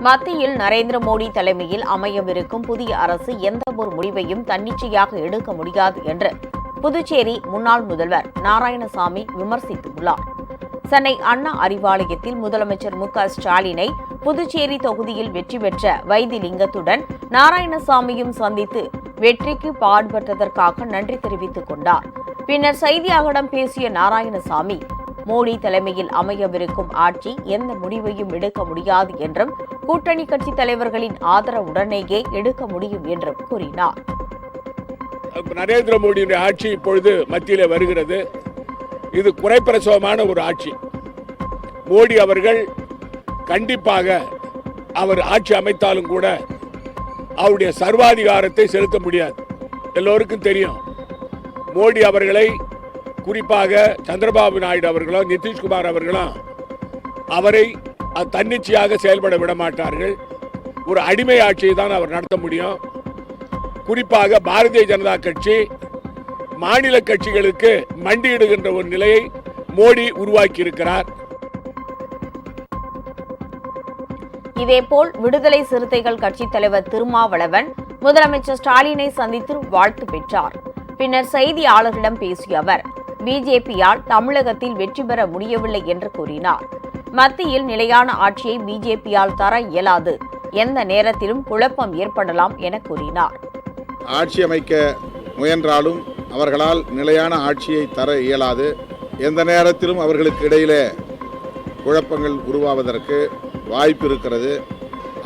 மத்தியில் நரேந்திர மோடி தலைமையில் அமையவிருக்கும் புதிய அரசு எந்த ஒரு முடிவையும் தன்னிச்சையாக எடுக்க முடியாது என்று புதுச்சேரி முன்னாள் முதல்வர் நாராயணசாமி விமர்சித்துள்ளார். சென்னை அண்ணா அறிவாலயத்தில் முதலமைச்சர் மு க ஸ்டாலினை புதுச்சேரி தொகுதியில் வெற்றி பெற்ற வைத்திலிங்கத்துடன் நாராயணசாமியும் சந்தித்து வெற்றிக்கு பாடுபட்டதற்காக நன்றி தெரிவித்துக் கொண்டார். பின்னர் செய்தியாளர்களிடம் பேசிய நாராயணசாமி மோடி தலைமையில் அமையவிருக்கும் ஆட்சி எந்த முடிவையும் எடுக்க முடியாது என்றும் கூட்டணி கட்சி தலைவர்களின் ஆதரவுடனேயே எடுக்க முடியும் என்றும் கூறினார். நரேந்திர மோடியுடைய ஆட்சி இப்பொழுது மத்தியில் வருகிறது. இது குறைப்பிரசவமான ஒரு ஆட்சி. மோடி அவர்கள் கண்டிப்பாக அவர் ஆட்சி அமைத்தாலும் கூட அவருடைய சர்வாதிகாரத்தை செலுத்த முடியாது. எல்லோருக்கும் தெரியும் மோடி அவர்களை குறிப்பாக சந்திரபாபு நாயுடு அவர்களோ நிதிஷ்குமார் அவர்களோ அவரை தன்னிச்சையாக செயல்பட விட மாட்டார்கள் ஒரு அடிமை ஆட்சியை தான் அவர் நடத்த முடியும். குறிப்பாக பாரதிய ஜனதா கட்சி மாநில கட்சிகளுக்கு மண்டியிடுகின்ற ஒரு நிலையை மோடி உருவாக்கி இருக்கிறார் இதேபோல் விடுதலை சிறுத்தைகள் கட்சித் தலைவர் திருமாவளவன் முதலமைச்சர் ஸ்டாலினை சந்தித்து வாழ்த்து பெற்றார். பின்னர் செய்தியாளர்களிடம் பேசிய அவர் பிஜேபியால் தமிழகத்தில் வெற்றி பெற முடியவில்லை என்று கூறினார். மத்தியில் நிலையான ஆட்சியை பிஜேபியால் தர இயலாது. எந்த நேரத்திலும் குழப்பம் ஏற்படலாம் என கூறினார். ஆட்சி அமைக்க முயன்றாலும் அவர்களால் நிலையான ஆட்சியை தர இயலாது. எந்த நேரத்திலும் அவர்களுக்கு இடையிலே குழப்பங்கள் உருவாவதற்கு வாய்ப்பு இருக்கிறது.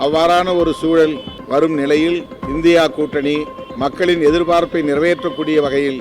அவ்வாறான ஒரு சூழல் வரும் நிலையில் இந்தியா கூட்டணி மக்களின் எதிர்பார்ப்பை நிறைவேற்றக்கூடிய வகையில்